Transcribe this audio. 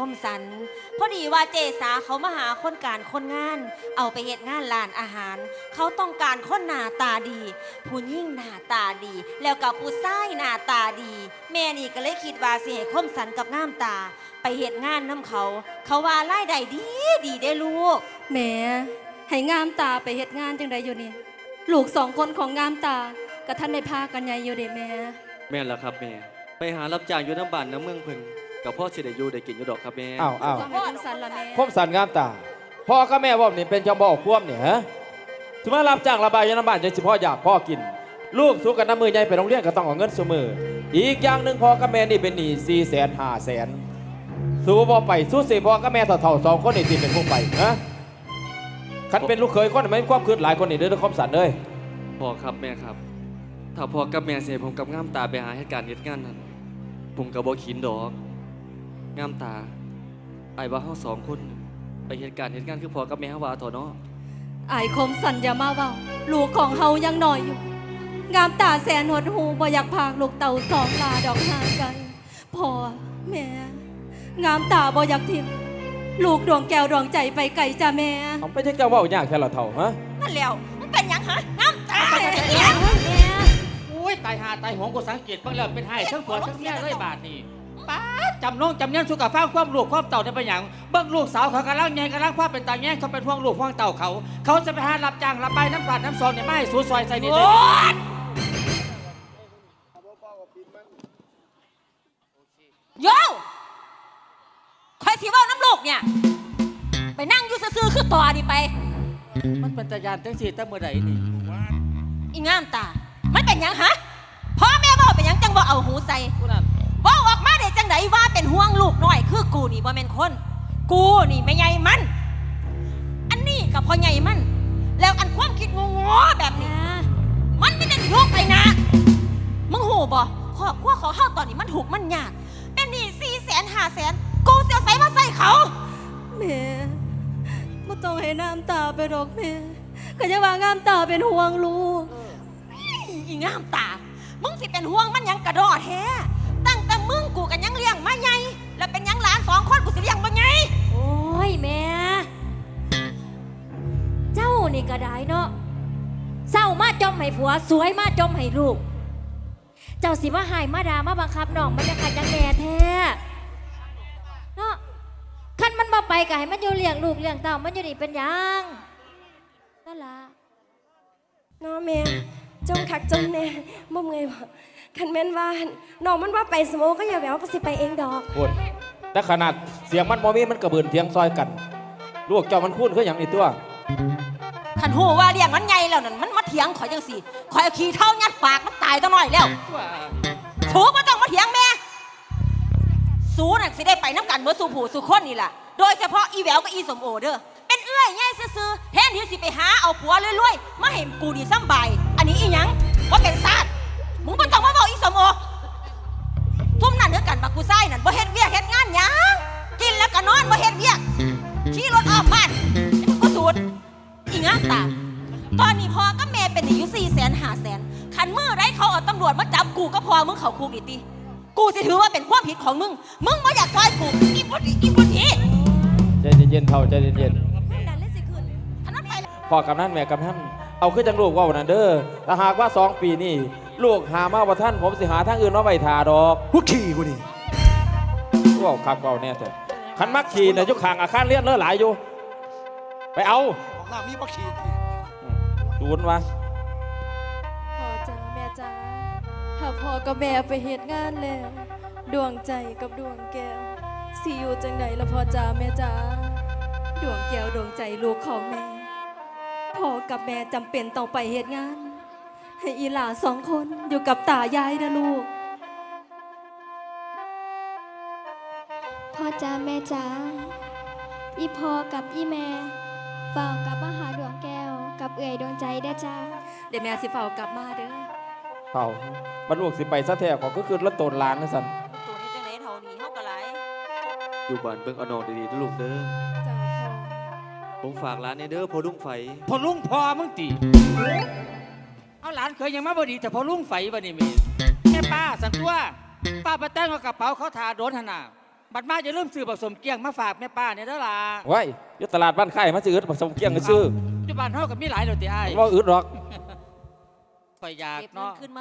คมสัน พอดีว่าเจสาเขามาหาคนการคนงาน เอาไปเฮ็ดงานร้านอาหาร เขาต้องการคนหน้าตาดี ผู้ยิ่งหน้าตาดี แล้วกับผู้ชายหน้าตาดี แม่นี่ก็เลยคิดว่าสิให้คมสันกับงามตา ไปเฮ็ดงานน้ำเขา เขาว่ารายได้ดีดีได้อลูกแหม่ให้งามตาไปเฮ็ดงานจังไดอยู่นี่ลูกสองคนของงามตากับท่านในพากันใหญ่อยู่เด้แม่แม่นแล้วครับแม่ไปหารับจ้างอยู่น้ำบ้านน้ำเมืองเพิ่น กับพ่อสิได้อยู่ได้กินอยู่ดอกครับแม่อ้าวอ้าวความให้คุณสันละแม่คมสันงามตาพ่อกับแม่ว่านี่เป็นเจ้าบ่อควมเนี่ยฮะถึงมารับจ้างระบายอยางน้ำบ้านจะสิพ่ออยากพ่อกิน ลูกสู้กันน้ำมือใหญ่ไปโรงเรียนก็ต้องเอาเงินสมือ อีกอย่างหนึ่งพ่อกับแม่นี่เป็นหนี้สี่แสนห้าแสนสู้บ่ไปสู้สิพ่อกับแม่เท่าๆสองคนนี่ที่เป็นผู้ไปฮะคันเป็นลูกเคยคนไม่มีความคืดหลายคนนี่เด้อคมสันเลยพ่อครับแม่ครับ ถ้าพ่อกับแม่เสียผมกับงามตาไปหาเหตุการณ์เหตุงานนั้นผมกับบ่ขินดอก งามตาไอ้ายว่าเฮาสองคน ไปเหตุการณ์เหตุงานคือพ่อกับแม่เฮาว่าเถอะเนาะอายคมสันอย่ามาเว้าลูกของเฮายังน้อยอยู่ งามตาแสนหดหูบ่อยากพากลูกเต่าสองลาดอกห่างกันพ่อแม่ งามตาบ่อยากทิ้งลูกดวงแก้วดวงใจไปไกลจ้าแม่ เอาไปเช็คเจ้าเว่ายากแค่ละเท่าฮะนั่นแล้วมันเป็นหยังฮะน้ำตาอุ้ยตายหาตายหงกูสังเกตบ้างแล้วเป็นไห้ทั้งผัวทั้งเมียเลยบาทนี่ ป้าดจำน้องจำเนียนสุกับฟ้าความลูกความเต่าได้เป็นอย่างเบิ่งลูกสาวเขากำลังแย่งกำลังคว้าเป็นตาแย่งเขาเป็นห่วงลูกห่วงเต่าเขา เขาจะไปหารับจ้างรับใบน้ำสาดน้ำซองเนี่ยไม่ให้สูซอยใส่นี่เลยโย่คอยสิเว่าน้ำลูกเนี่ย ไปนั่งอยู่ซื่อๆคือต่อนี่ไป มันเป็นตายานทั้งสี่ตั้งเมื่อไหร่นี่อีงามตา มันเป็นหยังฮะพ่อแม่บอกเป็นหยังจังบ่เอาหูใส่กูนั่นว่าออกมาได้ จังไดว่าเป็นห่วงลูกน้อย คือกูนี่บ่แม่นคน กูนี่ไม่ใหญ่มัน อันนี้กับพ่อใหญ่มัน แล้วอันความคิดงงๆแบบนี้ มันไม่ได้สิลูกไปนะ มึงหูบ่ครอบครัวของเฮาตอนนี้มันถูกข์มันยาก เป็นหนี้สี่แสนห้าแสนกูเสียใส่มาใส่เขา แม่บ่ต้องให้น้ำตาไปดอกแม่ก็จะว่างามตาเป็นห่วงลูก อีงามตา มึงสิเป็นห่วงมันหยังกระดอแท้ สองคนกูสิเลี้ยงมาไงโอ้ยแม่ เจ้านี่ก็ได้เนาะเศร้ามาจมให้ผัว สวยมาจมให้ลูก เจ้าสิมาหายมาดามาบังคับน้องมันจะขัดจังแม่แท้เนาะคันมันมาไปก็ให้มันอยู่เลี้ยงลูกเลี้ยงเต้ามันอยู่นี่เป็นหยังนั่นล่ะน้อแม่จงคักจงแน่บ่เมื่อยบ่คันแม่นว่าน้องมันว่าไปสโมก็อย่าแหววก็สิไปเองดอก พูด แต่ขนาดเสียงมันมอมีมันกระเบือนเทียงซอยกัน ลูกเจ้ามันคุ้นคืออย่างนี้ตัว ขันหูว่าเลี้ยงมันไงแล้วนั่นมันมาเถียงข่อยจังสิข่อยเอาขี้เท่ายัดปากมันตายตั้งหน่อยแล้วว่าสูบ่ต้องมาเถียงแม่ สูน่ะสิได้ไปน้ำกันเมื่อสู่ผู้สู่คนนี่แหละโดยเฉพาะอีแหววกับอีสมโอเด้อเป็นเอื้อยง่ายซื่อๆแทนที่สิไปหาเอาผัวรวยๆมาเห็นกูนี่ซ้ำใบายอันนี้อีหยังว่าเป็นซาดมึงบ่ต้องมาบอกอีสมโอทุ่มนั่นเด้อกันบักกูไส้นั่นบ่เฮ็ดเวียก ตอนนี้พ่อกับแม่เป็นหนี้อยู่สี่แสนห้าแสนคันมือไรเขาเอาตำรวจมาจับกูก็พอมึงเขาคุกอีติกูสิถือว่าเป็นความผิดของมึง มึงมาอยากซอยกูอีบุตรอีบุตรทีใจเย็นๆเท่าใจเย็นดันเล่นสิคืนท่านั้นไปแล้วๆพ่อกับนั่นแม่กับท่านเอาขึ้นจังลูกเว่านั่นเด้อถ้าหากว่าสองปีนี่ลูกหามาว่าท่านผมสิหาทางอื่นมาไว้ทาดอกพวกขี่กูนี่เว่าคักเว่าแน่เถอะขันมักขี่เนี่ยยุคขางอาคารเลี้ยนเลอะหลายอยู่ ไปเอาของหน้ามีพวกขี่ ดูนวะพ่อจ้าแม่จ้าถ้าพ่อกับแม่ไปเหตุงานแล้ว ดวงใจกับดวงแก้วสิอยู่จังใดละพ่อจ้าแม่จ้าดวงแก้วดวงใจลูกของแม่พ่อกับแม่จำเป็นต้องไปเหตุงาน ให้อีหลาสองคนอยู่กับตายายนะลูก พ่อจ้าแม่จ้าอีพ่อกับอีแม่เฝ้ากลับมาห เอื่อยดวงใจได้อจ้าเดี๋ยวแม่สิเฝ้ากลับมาเด้อเอาบรรลูกสิไปซะแท้ขอก็คือละโตนหลานนะสันตัวนี้จังไหนเท่านี้เฮาก็หลายอยู่บ้านเบิ่งเอาน้องดีๆเด้อลูกเด้อ จ้าพ่อผมฝากร้านในเด้อพอลุงไฟ พอลุงพอมึงตีเอาหลานเคยยังมาบ่ดีแต่พอลุงไฟบ่นี่แมีแม่ป้าสันตัวป้าไปแต่งเอากระเป๋าเขาทาโดนหนนา บัดมาจะเริ่าลืมซื้อผสมเกียงมาฝากแม่ป้าเนี่ยเด้อล่ะไว้อยู่ตลาดบ้านไข่มาซื้อผสมเกี้ยงก็ซื้อจุบันเท่ากับมีหลายเลยติไอ้ายว่าอึดหรอกข่อยอยากเก็บเงินเนาะ ขึ้นมา